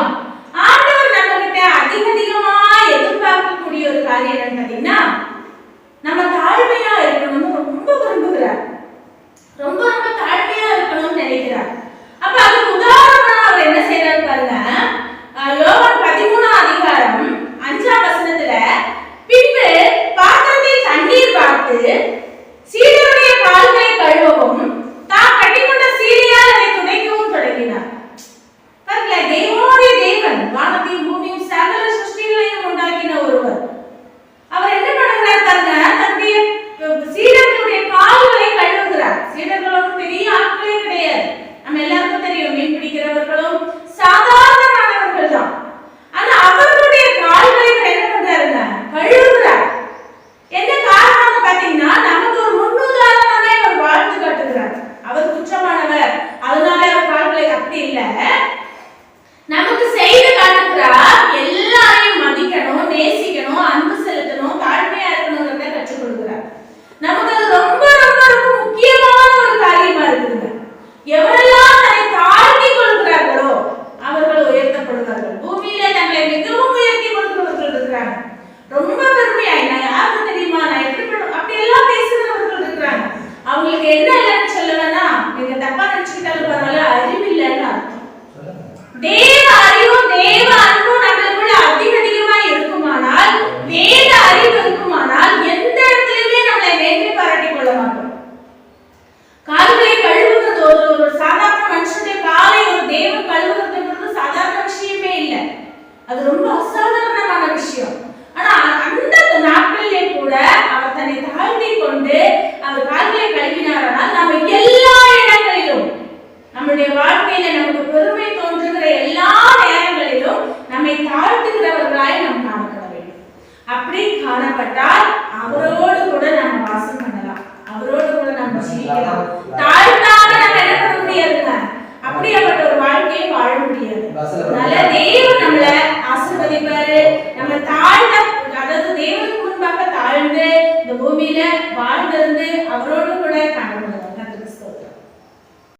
செய்யணும் ஆண்டவர் நம்ம அதிக அதிகமா எதிர்பார்க்கக்கூடிய ஒரு காரியம் என்னன்னு பாத்தீங்கன்னா நம்ம தாழ்மையா இருக்கணும்னு ரொம்ப விரும்புகிறார். ரொம்ப ரொம்ப தாழ்மையா இருக்கணும்னு நினைக்கிறார். அப்ப அதுக்கு உதாரணமா அவர் என்ன செய்யறாரு பாருங்க. யோகன் பதிமூணாம் அதிகாரம் அஞ்சாம் வசனத்துல பின்பு பாத்திரத்தில் தண்ணீர் பார்த்து சீடருடைய கால்களை கழுவவும் தான் கட்டிக்கொண்ட சீரியால் அதை துடைக்கவும் தொடங்கினார். பாருங்களேன் தெய்வம் சீடர்களும் பெரிய ஆட்களே கிடையாது. நம்ம எல்லாருக்கும் தெரியும் மீன் பிடிக்கிறவர்களும் கண்டுபனால அறிவு இல்லைன்னு அர்த்தம் தேவ நமக்கு பெருமை தோன்றுகிற எல்லா நேரங்களிலும் நம்மை தாழ்த்துகிறவர்களாய் நாம் காணப்பட வேண்டும். அப்படி காணப்பட்டால் அவரோடு கூட நாம் வாசம் பண்ணலாம். அவரோடு கூட நம்ம ஜீவிக்கலாம் தாழ்த்தாம நம்ம என்ன பண்ண முடியாதுங்க? அப்படியாப்பட்ட ஒரு வாழ்க்கையை வாழ முடியாது. நல்ல தெய்வம் நம்மள ஆசிர்வதிப்பாரு. நம்ம தாழ்ந்த அதாவது தேவனுக்கு முன்பாக தாழ்ந்து இந்த பூமியில